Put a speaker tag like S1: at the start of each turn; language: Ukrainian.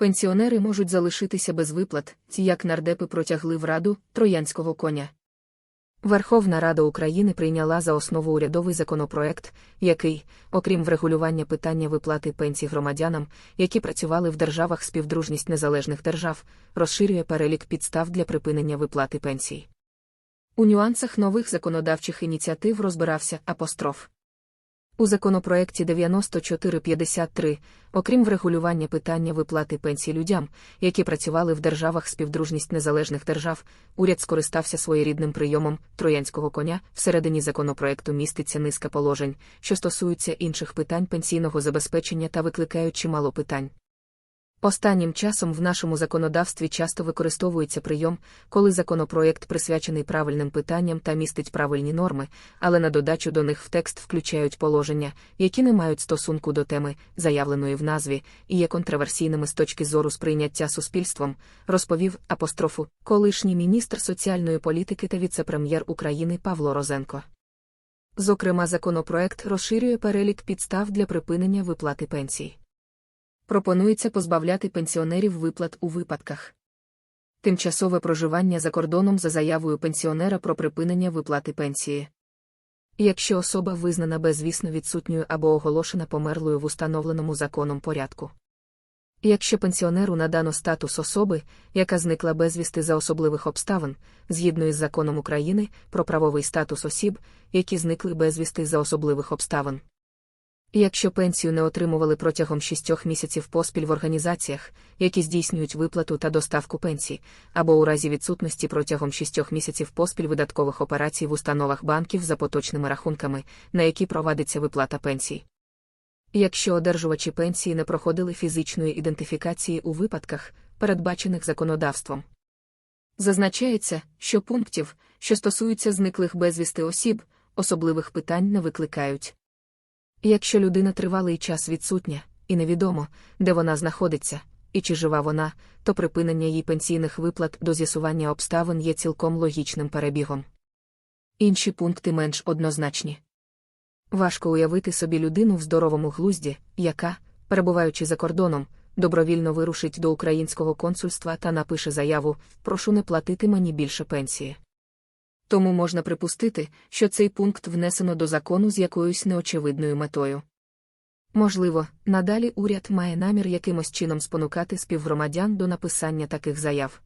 S1: Пенсіонери можуть залишитися без виплат, ті як нардепи протягли в раду троянського коня. Верховна Рада України прийняла за основу урядовий законопроект, який, окрім врегулювання питання виплати пенсій громадянам, які працювали в державах співдружність незалежних держав, розширює перелік підстав для припинення виплати пенсій. У нюансах нових законодавчих ініціатив розбирався апостроф. У законопроекті 9453, окрім врегулювання питання виплати пенсій людям, які працювали в державах співдружність незалежних держав, уряд скористався своєрідним прийомом троянського коня. Всередині законопроекту міститься низка положень, що стосуються інших питань пенсійного забезпечення та викликають чимало питань. Останнім часом в нашому законодавстві часто використовується прийом, коли законопроєкт присвячений правильним питанням та містить правильні норми, але на додачу до них в текст включають положення, які не мають стосунку до теми, заявленої в назві, і є контроверсійними з точки зору сприйняття суспільством, розповів апострофу колишній міністр соціальної політики та віце-прем'єр України Павло Розенко. Зокрема, законопроект розширює перелік підстав для припинення виплати пенсій пропонується позбавляти пенсіонерів виплат у випадках. Тимчасове проживання за кордоном за заявою пенсіонера про припинення виплати пенсії. Якщо особа визнана безвісно відсутньою або оголошена померлою в установленому законом порядку. Якщо пенсіонеру надано статус особи, яка зникла безвісти за особливих обставин, згідно із законом України про правовий статус осіб, які зникли безвісти за особливих обставин. Якщо пенсію не отримували протягом шістьох місяців поспіль в організаціях, які здійснюють виплату та доставку пенсій, або у разі відсутності протягом шістьох місяців поспіль видаткових операцій в установах банків за поточними рахунками, на які провадиться виплата пенсій. Якщо одержувачі пенсії не проходили фізичної ідентифікації у випадках, передбачених законодавством. Зазначається, що пунктів, що стосуються зниклих безвісти осіб, особливих питань не викликають. Якщо людина тривалий час відсутня, і невідомо, де вона знаходиться, і чи жива вона, то припинення їй пенсійних виплат до з'ясування обставин є цілком логічним перебігом. Інші пункти менш однозначні. Важко уявити собі людину в здоровому глузді, яка, перебуваючи за кордоном, добровільно вирушить до українського консульства та напише заяву Прошу не платити мені більше пенсії. Тому можна припустити, що цей пункт внесено до закону з якоюсь неочевидною метою. Можливо, надалі уряд має намір якимось чином спонукати співгромадян до написання таких заяв.